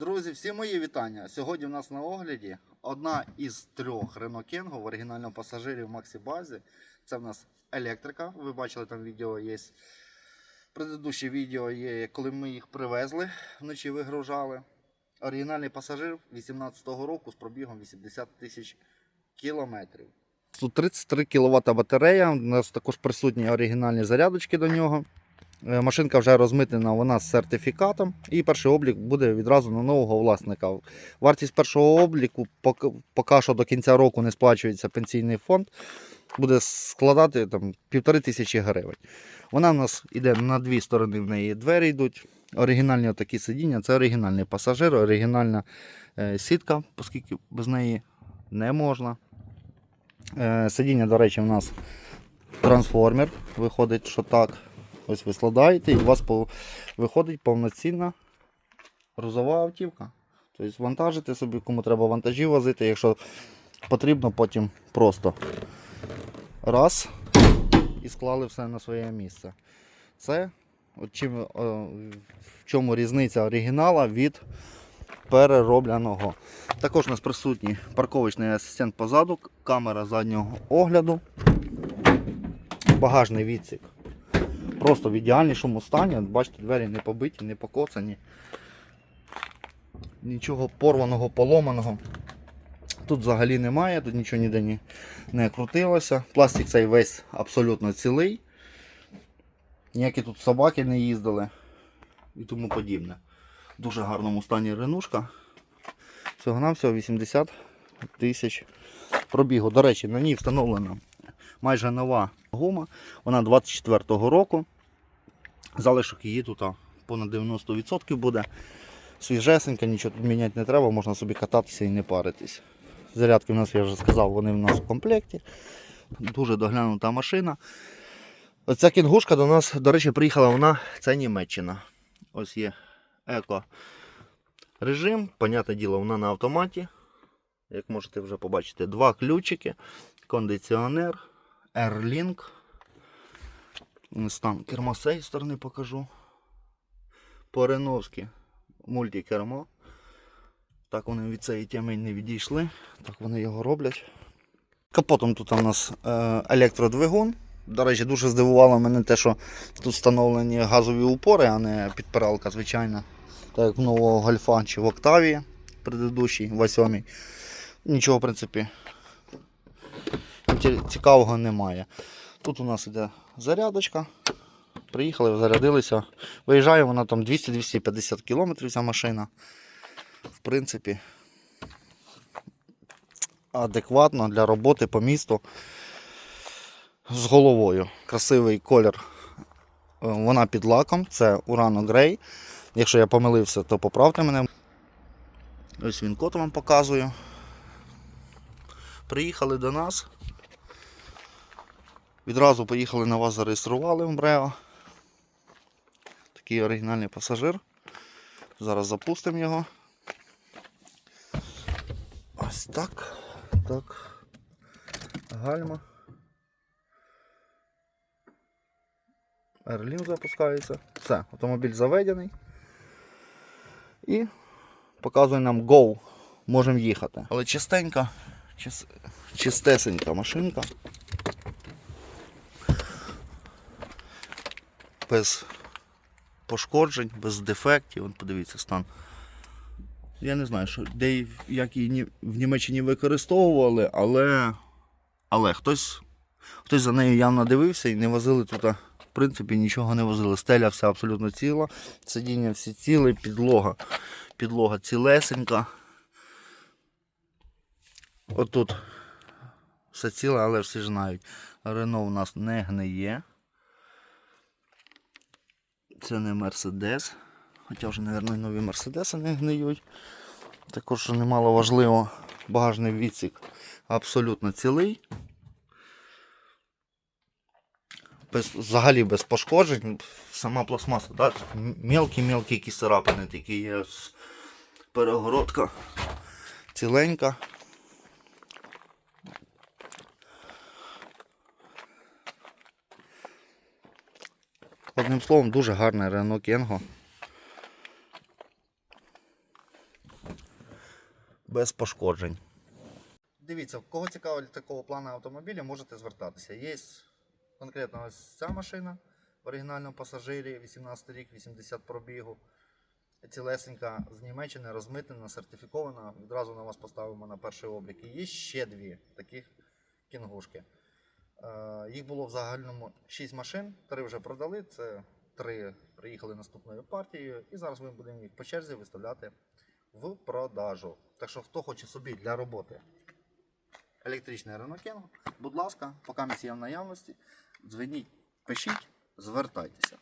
Друзі, всі мої вітання. Сьогодні в нас на огляді одна із трьох Renault Kengo в оригінальному пасажирі в Максі Базі. Це в нас електрика. Ви бачили там відео є. Предыдущее відео є, коли ми їх привезли, вночі вигружали. Оригінальний пасажир 18-го року з пробігом 80 тисяч кілометрів. Тут 33 кВт батарея. У нас також присутні оригінальні зарядочки до нього. Е, Машинка вже розмитнена, вона з сертифікатом, і перший облік буде відразу на нового власника. Вартість першого обліку поки, що до кінця року не сплачується пенсійний фонд, буде складати там, півтори тисячі гривень. Вона в нас йде на дві сторони, в неї двері йдуть. Оригінальні такі сидіння, це оригінальний пасажир, оригінальна е, сітка, оскільки без неї не можна. Е, сидіння, до речі, у нас трансформер. Виходить, що так. Ось ви складаєте і у вас виходить повноцінна грузова автівка. Тобто вантажите собі, кому треба вантажі возити, якщо потрібно, потім просто раз і склали все на своє місце. Це чим, е, в чому різниця оригінала від переробленого. Також у нас присутній парковочний асистент позаду, камера заднього огляду, багажний відсік просто в ідеальнішому стані. Бачите, двері не побиті, не покоцані. Нічого порваного, поломаного. Тут взагалі немає, тут нічого ніде не, не крутилося. Пластик цей весь абсолютно цілий. Ніякі тут собаки не їздили і тому подібне. В дуже гарному стані ренушка. Всього на всього 80 тисяч пробігу. До речі, на ній встановлена майже нова гума. Вона 24-го року. Залишок її тут понад 90% буде. Свіжесенька, нічого тут міняти не треба, можна собі кататися і не паритись. Зарядки в нас, я вже сказав, вони в нас в комплекті. Дуже доглянута машина. Оця кінгушка до нас, до речі, приїхала вона, це Німеччина. Ось є еко режим. Понятне діло, вона на автоматі. Як можете вже побачити, два ключики, кондиціонер, Airlink. Стан кермо з цієї сторони покажу. По-реновськи мультикермо. Так вони від цієї теми не відійшли. Так вони його роблять. Капотом тут у нас е, електродвигун. До речі, дуже здивувало мене те, що тут встановлені газові упори, а не підпиралка звичайна. Так як в нового гольфа чи в Октавії предыдущій, восьомій. Нічого, в принципі, цікавого немає. Тут у нас іде зарядочка. Приїхали, зарядилися. Виїжджає вона там 200-250 км ця машина. В принципі, адекватно для роботи по місту з головою. Красивий колір. Е, Вона під лаком, це Urano Grey. Якщо я помилився, то поправте мене. Ось він код вам показую. Приїхали до нас. Відразу поїхали на вас, зареєстрували в МРЕО. Такий оригінальний пасажир. Зараз запустимо його. Ось так. Так. Гальма. Ерлін запускається. Все, автомобіль заведений. І показує нам Go. Можемо їхати. Але чистенька, чис... чистесенька машинка. Без пошкоджень, без дефектів. От подивіться стан. Я не знаю, що де як її в Німеччині використовували, але, але хтось, хтось за нею явно дивився і не возили тут, в принципі, нічого не возили. Стеля вся абсолютно ціла, сидіння всі ціле, підлога. Підлога цілесенька. Отут все ціле, але всі ж знають. Рено у нас не гниє. Це не Мерседес. Хоча вже, мабуть, нові Мерседеси не гниють. Також немало важливо, багажний відсік абсолютно цілий. Без, взагалі без пошкоджень. Сама пластмаса, так? Мелкі-мелкі якісь тільки є перегородка ціленька. Одним словом, дуже гарне Renault Kengo. без пошкоджень. Дивіться, кого цікавить такого плану автомобіля, можете звертатися. Є конкретно ось ця машина в оригінальному пасажирі, 18 рік, 80 пробігу. Цілесенька з Німеччини розмитнена, сертифікована. Відразу на вас поставимо на перший облік. І є ще дві таких кінгушки. Е, Їх було в загальному 6 машин, 3 вже продали. Це три приїхали наступною партією. І зараз ми будемо їх по черзі виставляти в продажу. Так що, хто хоче собі для роботи електричний Renault будь ласка, поки є в наявності, дзвоніть, пишіть, звертайтеся.